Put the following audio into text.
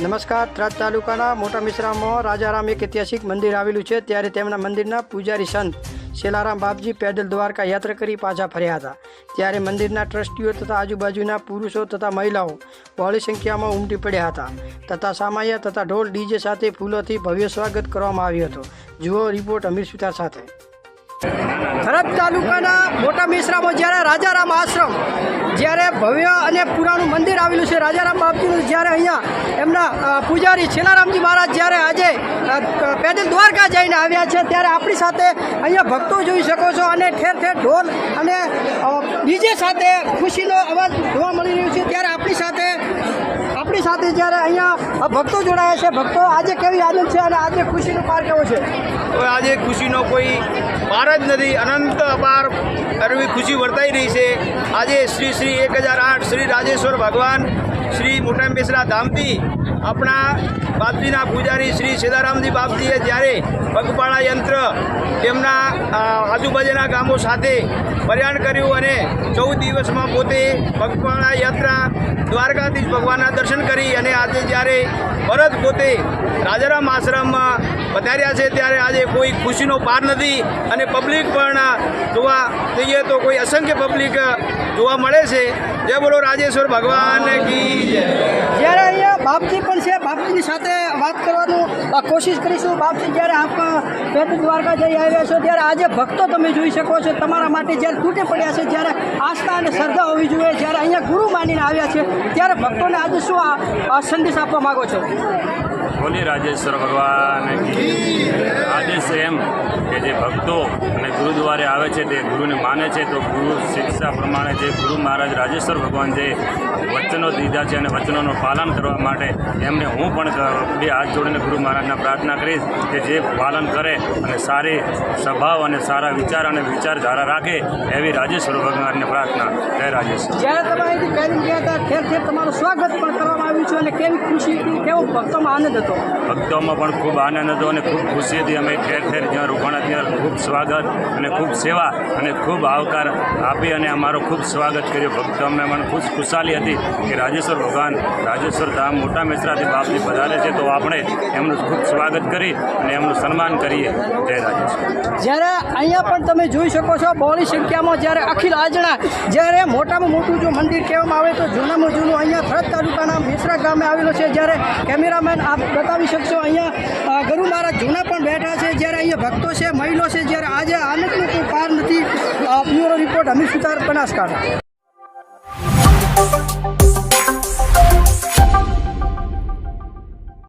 નમસ્કાર ત્રાજ તાલુકાના મોટા મિશ્રામાં રાજારામ એક ઐતિહાસિક મંદિર આવેલું છે. ત્યારે તેમના મંદિરના પૂજારી સંત શેલારામ બાપજી પેદલ દ્વારકા યાત્રા કરી પાછા ફર્યા હતા. ત્યારે મંદિરના ટ્રસ્ટીઓ તથા આજુબાજુના પુરુષો તથા મહિલાઓ બહોળી સંખ્યામાં ઉમટી પડ્યા હતા. તથા સામાયા તથા ઢોલ ડીજે સાથે ફૂલોથી ભવ્ય સ્વાગત કરવામાં આવ્યું હતું. જુઓ રિપોર્ટ અમીર સુતાર સાથે. થરાદ તાલુકાના મિશ્રામાં જ્યારે રાજારામ આશ્રમ, જ્યારે ભવ્ય અને પુરાણું મંદિર આવેલું છે, રાજારામ બાપજીનું જ્યારે અહીંયા એમના પૂજારી છેલારામજી મહારાજ જ્યારે આજે પેદલ દ્વારકા જઈને આવ્યા છે, ત્યારે આપણી સાથે અહીંયા ભક્તો જોઈ શકો છો અને ઠેર ઠેર ઢોલ અને ડીજે સાથે ખુશીનો અવાજ જોવા મળી રહ્યો છે. ત્યારે આપણી સાથે આપણી સાથે જ્યારે અહીંયા ભક્તો જોડાયા છે, ભક્તો આજે કેવી આનંદ છે અને આજે ખુશીનો પાર કેવો છે? આજે ખુશીનો કોઈ પાર જ નથી. અનંત અપાર અરવી ખુશી વર્તાઈ રહી છે. આજે શ્રી શ્રી એક હજાર આઠ શ્રી રાજેશ્વર ભગવાન, શ્રી મોટા બેસરા ધામથી આપણા બાપજીના પૂજારી શ્રી સીતારામજી બાપજીએ જ્યારે પગપાળા યંત્ર તેમના આજુબાજુના ગામો સાથે પ્રયાણ કર્યું અને ચૌદ દિવસમાં પોતે પગપાળા યાત્રા દ્વારકાધીશ ભગવાનના દર્શન કરી અને આજે જ્યારે ભરત પોતે રાજારામ આશ્રમમાં પધાર્યા છે, ત્યારે આજે કોઈ ખુશીનો પાર નથી અને પબ્લિક પણ જોવા જઈએ તો કોઈ અસંખ્ય પબ્લિક જોવા મળે છે. જય બોલો રાજેશ્વર ભગવાન કી જય બાપજી પણ છે. બાપજીની સાથે વાત કરવાનું કોશિશ કરીશું. બાપજી જ્યારે આપ પેટ દ્વારકા જઈ આવ્યા છો, ત્યારે આજે ભક્તો તમે જોઈ શકો છો. તમારા માટે જ્યારે તૂટે પડ્યા છે, જ્યારે આસ્થા અને શ્રદ્ધા હોવી જોઈએ. જ્યારે અહીંયા ગુરુ માનીને આવ્યા છે, ત્યારે ભક્તોને આજે શું આ સંદેશ આપવા માગો છો? બોલી રાજેશ્વર ભગવાન આદેશ એમ કે જે ભક્તો અને ગુરુદ્વારે આવે છે, તે ગુરુને માને છે, તો ગુરુ શિક્ષા પ્રમાણે જે ગુરુ મહારાજ રાજેશ્વર ભગવાન જે વચનો દીધા છે અને વચનોનું પાલન કરવા માટે એમને હું પણ બે હાથ જોડીને ગુરુ મહારાજના પ્રાર્થના કરીશ કે જે પાલન કરે અને સારી સ્વભાવ અને સારા વિચાર અને વિચારધારા રાખે એવી રાજેશ્વર ભગવાનને પ્રાર્થના. જય જ્યારે તમે અહીંથી પહેલી ગયા હતા ઠેર ઠેર તમારું સ્વાગત પણ કરવામાં આવ્યું છે અને કેવી ખુશી હતી કેવો ભક્તોમાં આનંદ હતો? ભક્તોમાં પણ ખૂબ આનંદ હતો અને ખૂબ ખુશીથી અમે ઠેર ઠેર જ્યાં રોકાણા ત્યાં ખૂબ સ્વાગત અને ખૂબ સેવા અને ખૂબ આવકાર આપી અને અમારો ખૂબ સ્વાગત કર્યું. ભક્તોમાં પણ ખૂબ ખુશાલી હતી કે રાજેશ્વર ભગવાન રાજેશ્વર ધામ મોટા મેસરાથી બાપજી પધારે છે તો આપણે એમનું ખૂબ સ્વાગત કરી અને એમનું સન્માન કરીએ. જય રાજેશ્વર જ્યારે અહીંયા પણ તમે જોઈ શકો છો બહોળી સંખ્યામાં જ્યારે અખિલ આજણા જ્યારે મોટામાં મોટું જો મંદિર કહેવામાં આવે તો જૂનામાં જૂનું અહીંયા થરદ તાલુકાના મેસરા ગામે આવેલો છે. જ્યારે કેમેરામેન આપ બતાવી શકશો, અહીંયા ગુરુ મહારાજ જૂના પણ બેઠા છે. જ્યારે અહીંયા ભક્તો છે, મહિલો છે, જ્યારે આજે આનંદનું કોઈ પાર નથી. Bureau report Amit Sutar Banaskantha.